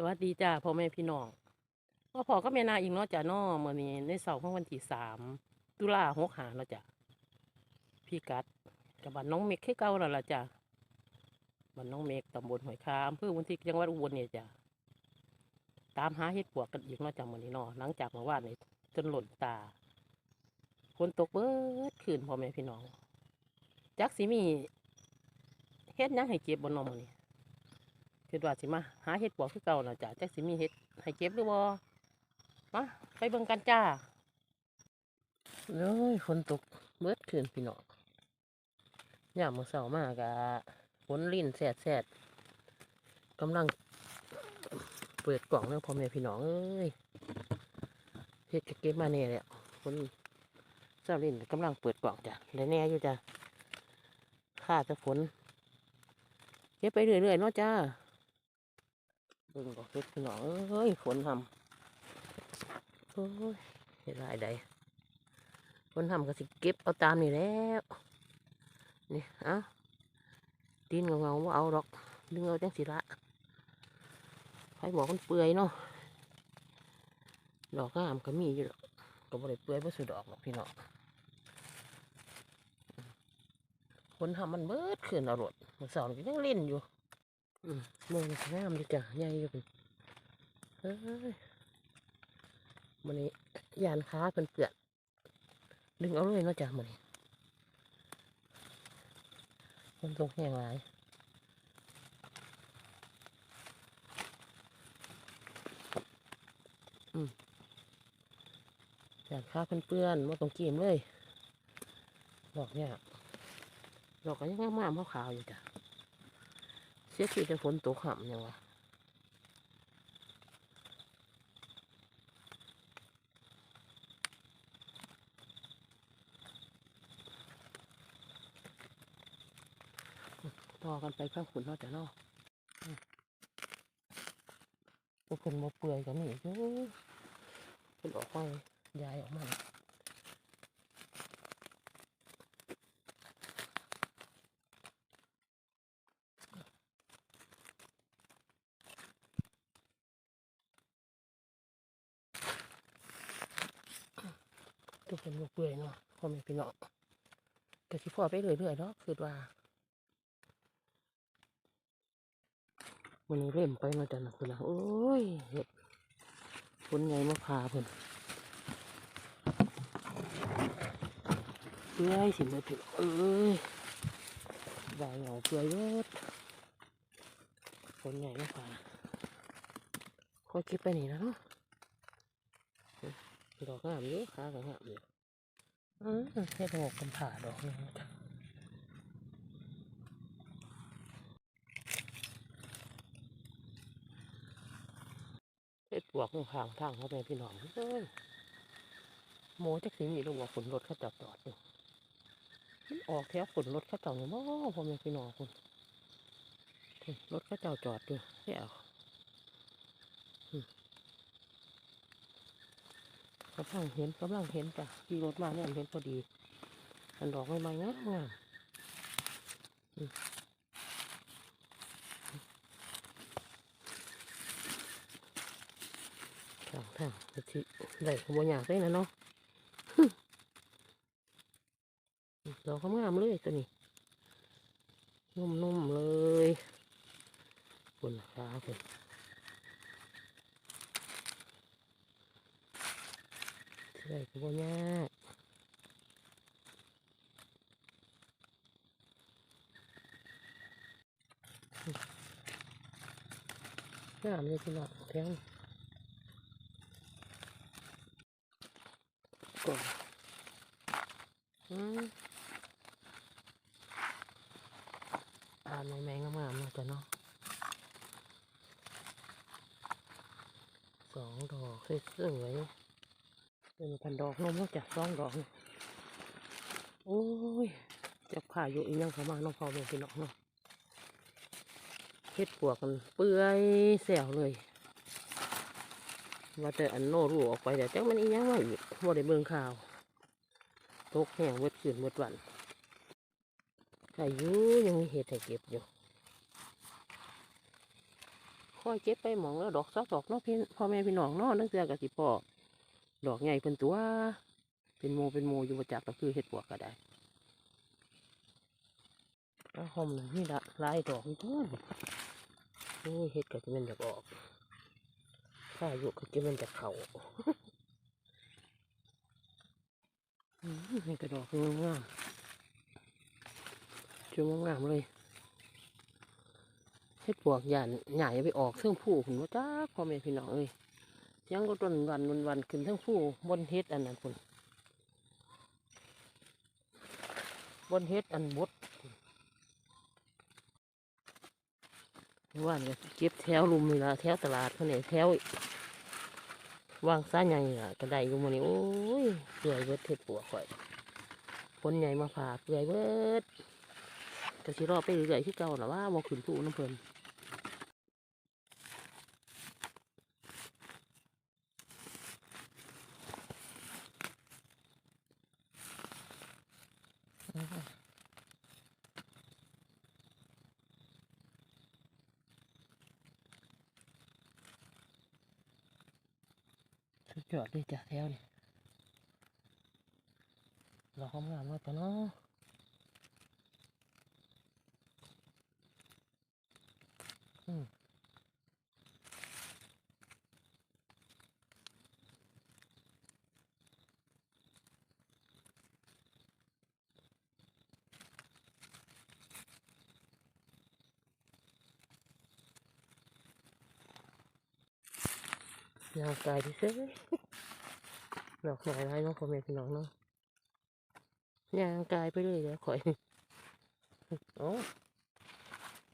สวัสดีจ้าพ่อแม่พี่น้องพ่อพ่อก็แม่นาอีกเนาะจ้าเนาะมื่อนี้ในเสาร์ของวันที่สามตุลาหกหาเนาะจ้ะพี่กัดกับบ้านน้องเมกคือเก่าแล้วล่ะจ้ะบ้านน้องเมกตำบลหอยคาอำเภอวันที่จังหวัดอุบลเนี่ยจ้ะตามหาเห็ดปวกกันอีกเนาะจ้ะมื่อนี้เนาะหลังจากเมื่อวานนี้จนหล่นตาฝนตกเบิดคืนพ่อแม่พี่น้องจักสิมีเฮ็ดยังให้เก็บบนนอมื้อนี้ คิดว่าสิมาหาเห็ดปวกคือเก่าน่ะจ้ะจักสิมีเห็ดให้เก็บหรือบ่มาไปเบิ่งกันจ้าเลยฝนตกเบิดคืนพี่น้องยามมื้อเช้ามากะฝนลิ่นแสดแสดกำลัง เปิดกล่องแล้วพ่อแม่พี่น้องเอ้ยเฮ็ดเก็บมาแน่แหละฝนเช้าลิ่นกำลังเปิดกล่องจ้ะได้แน่อยู่จ้ะค่าจะฝนเก็บไปเรื่อยๆเนาะจ้า บิ่งบอกเฮ็ดพี่น้องเอ้ยฝนทำโอ้ยเฮ็ดไรใดฝนทำก็สิเก็บเอาตามนี่แล้วนี่อ้าตีนเงาเงาว่าเอาดอกดึงเอาจังสิละใครบอกมันเปื่อยเนาะดอกงามก็มีอยู่ดอกก็บ่ได้เปื่อยเบ่สุดดอกหรอกพี่น้องฝนทำมันเบิดขึ้นเอารถเมื่อสาร์นี่ก็ยังเล่นอยู่ มองงามดีจ้ะใหญ่อยู่เป็นเอ้ยมันนี้ยานค้าเป็นเกลือนดึงเอาเลยเนาะจ้ะมันนี้มันตรงแห้งหลายอืมยานค้าเป็นเปื้อนมาตรงกีมเลยดอกเนี่ยดอกก็ยังงามๆขาวๆอยู่จ้ะ สียทีแต่ฝนตกห่ำยังวะต่อกันไปข้างขุนเนอกจากนอกพวกคนมาเปื่อยกันนี่เอ้ยเป็นออกมายายออกมา ทุกคนมาเปื่อยเนาะพ่อแม่พี่น้องก็สิพ่อไปเรื่อยๆเนาะคือว่ามันเริ่มไปมาจากนักคุณละโอ้ยเห็ดฝนไงมาพาเพิ่นเปื่อยสิมาถึงเอ้ยใบเหงาเปื่อยเบิดฝนไงมาพาค่อยเก็บไปนี่นะเนาะ ดอกงามเยอะขาก็งามอยู่อืมเฮ็ดหงอกกันผ่าดอกหนึงจ้ะเฮ็ดปวกข้างๆทางเขาไปพี่น้องเอ้ยโมจักสิมีลูกว่าฝนรถเขาจับจอดอยู่มันออกแถวฝนรถเขาเจ้าเนี่ยบ่พ่อแม่พี่น้องคุณคุณรถเขาเจ้าจอดอยู่แถวอืมกำลังเห็นกำลังเห็นจ้ะขี่รถมาเนี่ยเห็นพอดีอันดอกใหม่ๆงามงามทางทางก็สิได้ขบวนอยากได้นะเนาะดอกงามเลยตัวนี้นุ่มๆเลยบนขาคุณ ได้ขบวนยากงามเลยพี่น้องแทงก่อนอืมอ่านแมงๆงามๆเนาะจ้ะเนาะสองดอกสวยๆ เป็นพันดอกนมเนาะจ้ะสองดอกโอ้ยจะผ่าอยู่อีกยังเขามาน้องพอเป็นพี่น้องเนาะเฮ็ดปวกกันเปื่อยแสวเลยว่าแต่อันโนรูออกไปแต่จังมันอีหยังว่าอีกว่าได้เบิ่งข่าวตกแห้งเวดคืนเวดวันอายุยังมีเห็ดให้เก็บอยู่ค่อยเก็บไปหมองแล้วดอกซักดอกเนาะพี่พ่อแม่พี่น้องเนาะนั่นเสือกับสิพ่อ ดอกใหญ่เป็นตัว เป็นโมเป็นโมอยู่ประจักก็คือเห็ดปวกก็ได้อ้าวหอมหนึ่งนี่ละลายดอกนี่ตัวโอ้ยเห็ดก็จะเป็นจากออกข้าอยู่ก็จะเป็นจากเขาอืมนี่กระดอกงามๆจุ่มงามๆเลยเฮ็ดปวกหยานใหญ่ไปออกเทิงผู้คุณว่าจ้าพ่อแม่พี่น้องเอ้ย ยังก็ต้นวันวันวันขึ้นเทิงผู้บนเฮ็ดอันนั้นคุณบนเฮ็ดอันบดว่าเนี่ยเก็บแถวลุมนี่ละแถวตลาดเขาเนี่ยแถววางซ่าใหญ่ละกระไดอยู่มันนี่โอ้ยเปื่อยเบิดเฮ็ดปวข่อยผลใหญ่มาผ่าเปื่อยเบิดก็สิรอไปเรื่อยๆที่เก่าหรอว่าบ่ขึ้นผู้น้ำเพลิน สุดยอดเลยจ้ะแถวนี่เราทำงานมาปะเนาะอืม ยางกายดิเซ่ดอกไม้ไรน้องพ่อแม่พี่น้องเนาะยางกายไปเลยแล้วข่อยโอ้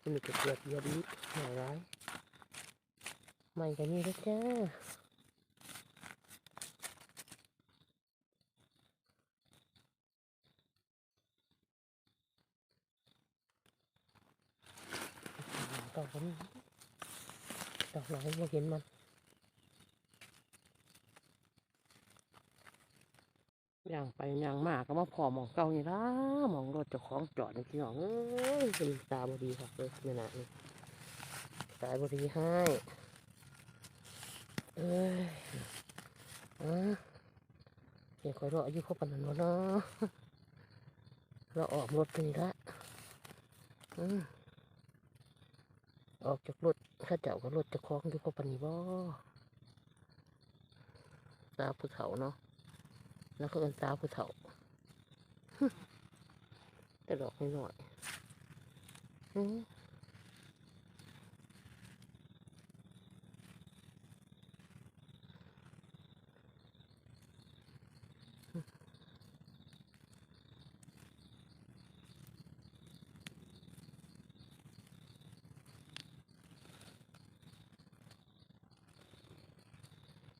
คุณนึกเกิดเยอะดีหน่อยร้ายไม่กันนี่แล้วจ้าดอกนี้ดอกไหนไม่เห็นมัน ย่างไปย่างมากก็มาพอมองเก่านี่ละมองรถเจ้าของจอดนี่พี่น้องเอ้ยเป็นตาบดีครับเลยไม่น่านี่ตาบดีให้เอ้ยอะเดี๋ยวคอยรออายุครบปันนันวะเนาะเราออกรถกันละอืมออกจากรถข้าเจ้าก็รถจะคล้องอยู่ครบปันนี้บ่ตาผู้เฒ่าเนาะ แล้วก็เอินตาผู้เฒ่าแต่ดอกไม่หน่อยๆอืม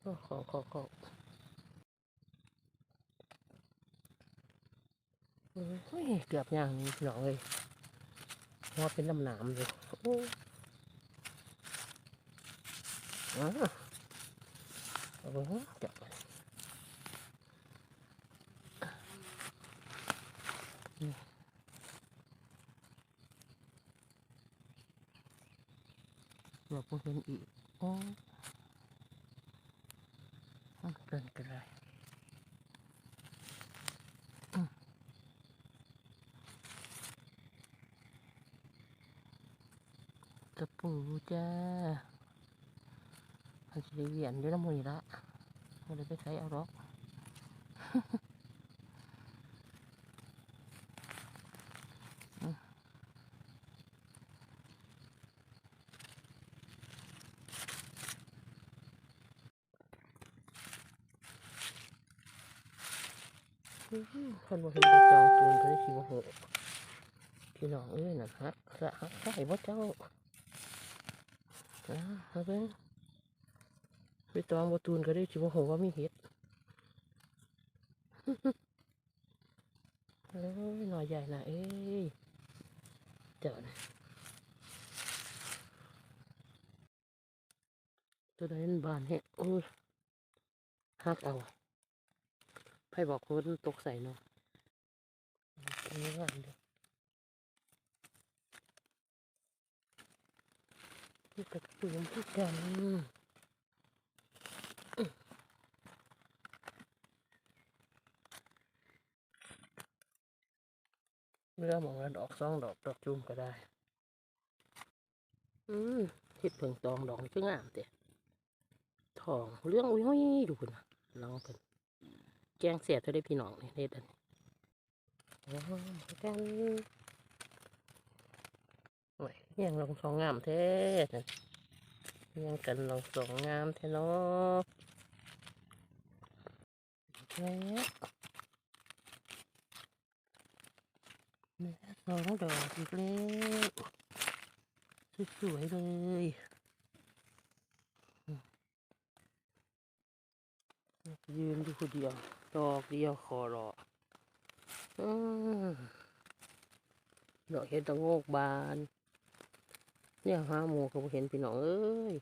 โอ้ขอขอขอ โอ้ย เกือบย่างนี่พี่น้องเลยเพราะว่าเป็นน้ำหนามอยู่โอ้ยอะเอาไปจับไปเราพิ่งเห็นอีกโอ้มันเป็นกระไร กระปูจ้ามันจะได้เวียนด้วยน้ำมันละไม่ได้ไปใช้เอารอกคนบ่เห็นจองตูนก็ได้คิว่เหอะพี่น้องเอ้ยน่ะฮักสะฮักใส่บ่เจ้า อ่าเอาเบิ่งไปจองบตูนก็ได้คิว่าเหว่ามีเห็ดเอ้ยหน่อยใหญ่นะเอ้ยเจ้านะตัวนั้นบานเห็ดโอ้ยฮักเอาไพ่บอกคนตกใส่เนาะอันนี้งามเดียว ที่กระตุมที่กันเรือมองละดอกสองดอกดอกจุ่มก็ได้ อืมเห็ดเพิ่งตองดอกนี่คืองามเตะทองเรื่องอุ้ยห้อยดูพุ่นนะลองเพิ่นแกงเสียบเธอได้พี่น้องนี่เด็ดอันนี้ว้กัน โอ้ยยังลงสองงามแท้นั่นยังกันลงสองงามแท้เนาะแล้วแม่สองดอกอีกแล้วสวยๆเลยยืนอยู่คนเดียวดอกเดียวคอรอดอกเห็ดตะโงกบาน เนี่ยหาหมูก็บ่เห็นพี่น้องเอ้ย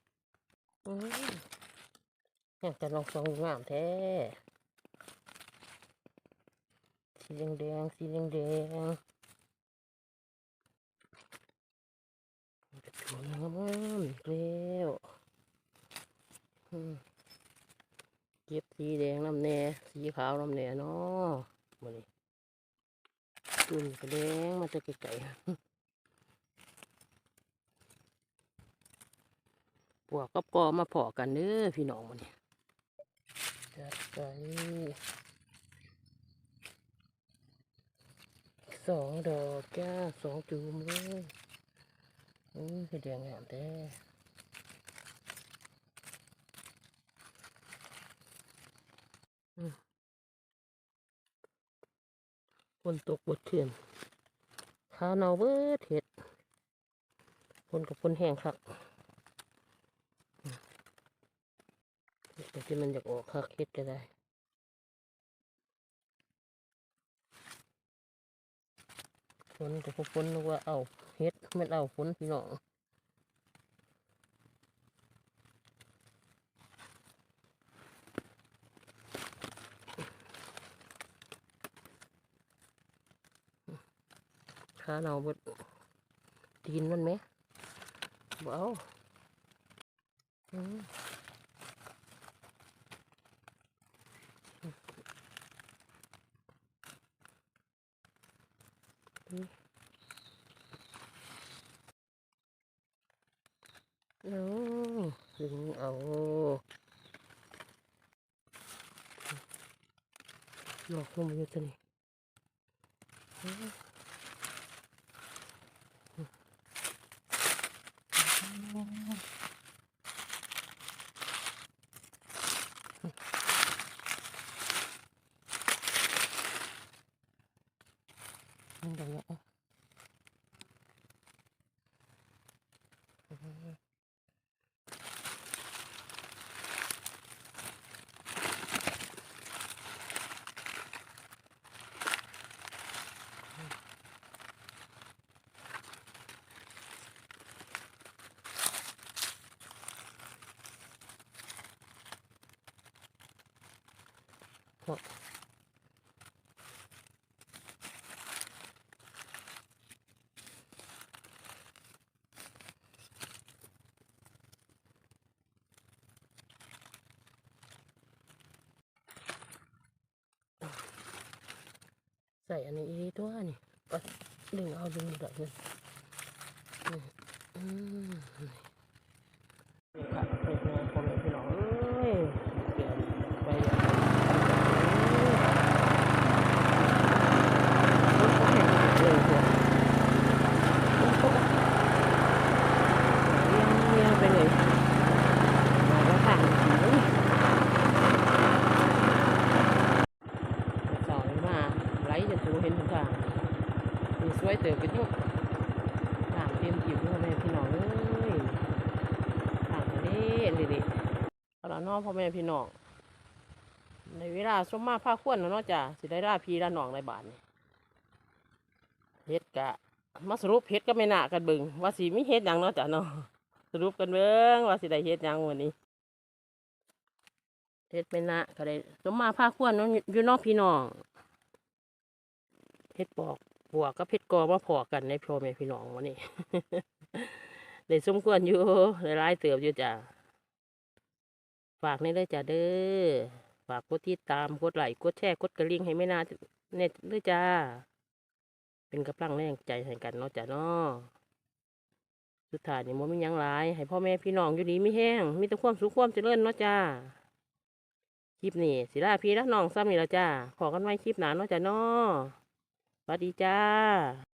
อยากจะลองสองงามแท้สีแดงแดงๆสีแดงแดงๆจะสวยงามอีกแล้วเก็บสีแดงน้ำแน่สีขาวน้ำแน่เนาะมานี่ตุ่นกระแดงมาแต่ไกลๆ วกกับกอมาพอกันเด้อพี่น้องมานี่จัดไปสองดอกจ้าสองจูมเลยอืมคือแดงงามแท้ฝนตกบดเถื่นข้าวเนาเบิดเห็ดฝนกับฝนแห้งครับ แต่ที่มันอยากออกคักเห็ดก็ได้ฝนกับฝนนึกว่าเอาเห็ดไมันเอาฝนพี่น้องข้าเนาบดตีนมันไหมบ่เอาอ เอาดึงเอาหลอกลงมาอยู่ตัวนี้ มันเดี๋ยวเใส่อันนี้อีตัวนี่ก็ดึงเอาดึงแบบนี้มอืมนี่ค่ะเป็นไงพ่อแม่พี่น้องเอ้ยเกิดไปอย่างนี้เออเดี๋ยวเลี้ยงเลี้ยงไปเลยมาแล้วค่ะอืม สอยมาไหลจะตัวเห็นทุกทางมีสวย เติบกันทุกทางเตรียมจิ๋วพ่อแม่พี่น้องเอ้ยทางอันนี้เลยดิเอาละเน้องพ่อแม่พี่น้อง ในเวลาสมมาภาคควรแล้วเนาะจ้ะสิได้ราพีราน้องในบ้านนี่เฮ็ดกะมาสรุปเฮ็ดก็ไม่น่ากันบึงว่าสิมีเฮ็ดยังเนาะจ้ะเนาะสรุปกันเบิ่งว่าสิได้เฮ็ดยังวันนี้เฮ็ดเป็นละก็ได้สมมาภาคควรเนาะอยู่นอกพี่น้องเฮ็ดปอก บวกกับเฮ็ดกอมาพอกันในพ่อแม่พี่น้องวันนี้ได้สมควรอยู่หลายเติบอยู่จ้ะฝากนี่เลยจ้ะเด้อฝากกดติดตามกดไลค์กดแชร์กดกระลิ่งให้ไม่นาเน็ตด้วยจ้า เป็นกำลังแรงใจให้กันเนาะจ้ะเนาะสุดท้ายนี่มันมีหยังหลาย ให้พ่อแม่พี่น้องอยู่ดีไม่แห้งมีแต่ความสุขความเจริญเนาะจ้าคลิปนี้สิลาพี่และน้องซ้ำนี่ละจ้าขอกันไว้คลิปหนาเนาะจ้ะเนาะ สวัสดีจ้า